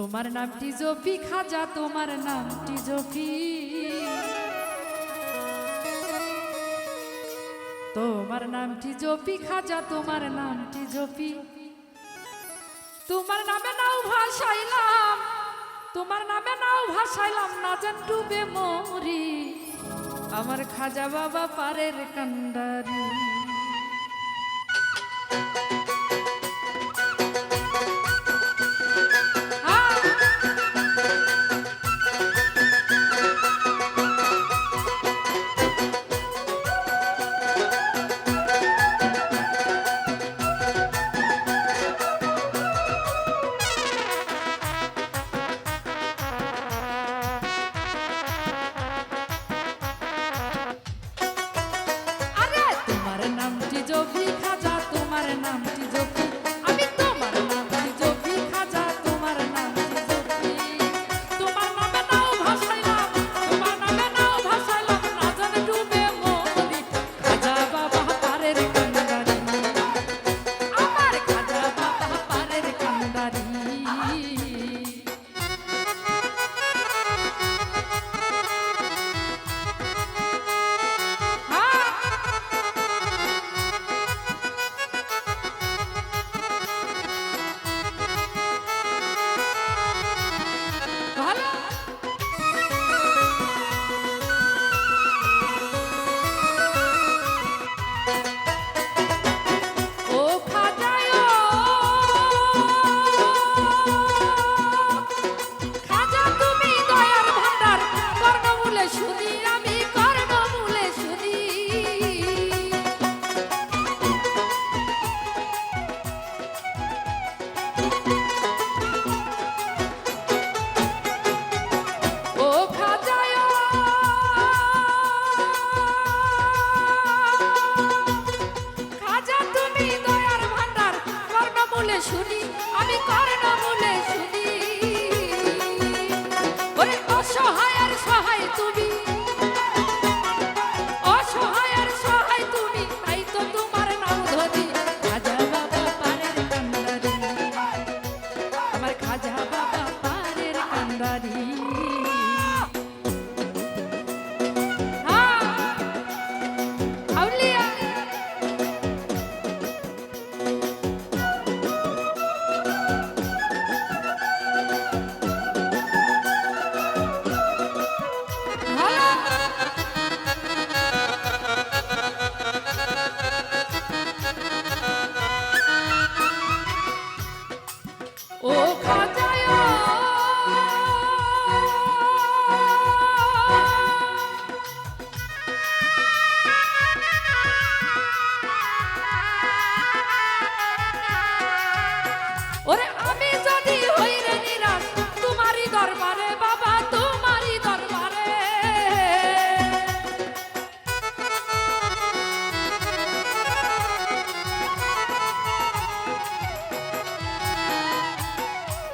তোমার নামটি জপি, খাজা, তোমার নামটি জপি। তোমার নামটি জপি, খাজা, তোমার নামটি জপি। তোমার নামে নাও ভাসাইলাম, তোমার নামে নাও ভাসাইলাম, না যেন ডুবে মরি। আমার খাজা বাবা পারের কান্ডারি ভান্ডারী Oh, come.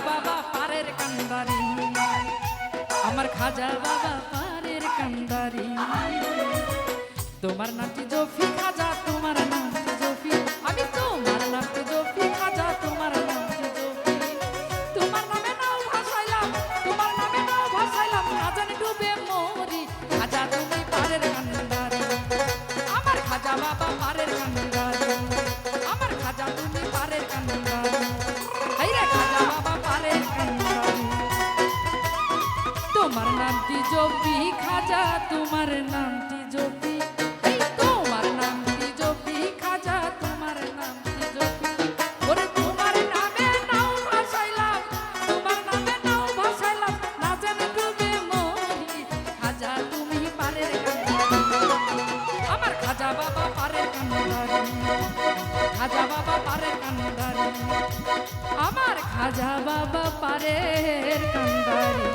বাবা পারের কান্দারি আমার খাজা বাবা পারের কান্দারি তোমার নাতি জফি খাজা তোমার নাম নামটি জপি। তোমার নামটি জপি, খাজা নামটি জপি। ওরে তোমার নামে নাও খাজা, তুমি কান্দারি আমার খাজা বাবা পারের কান্দারি খাজা বাবা পারের কান্দারি আমার খাজা বাবা পারের কান্দারি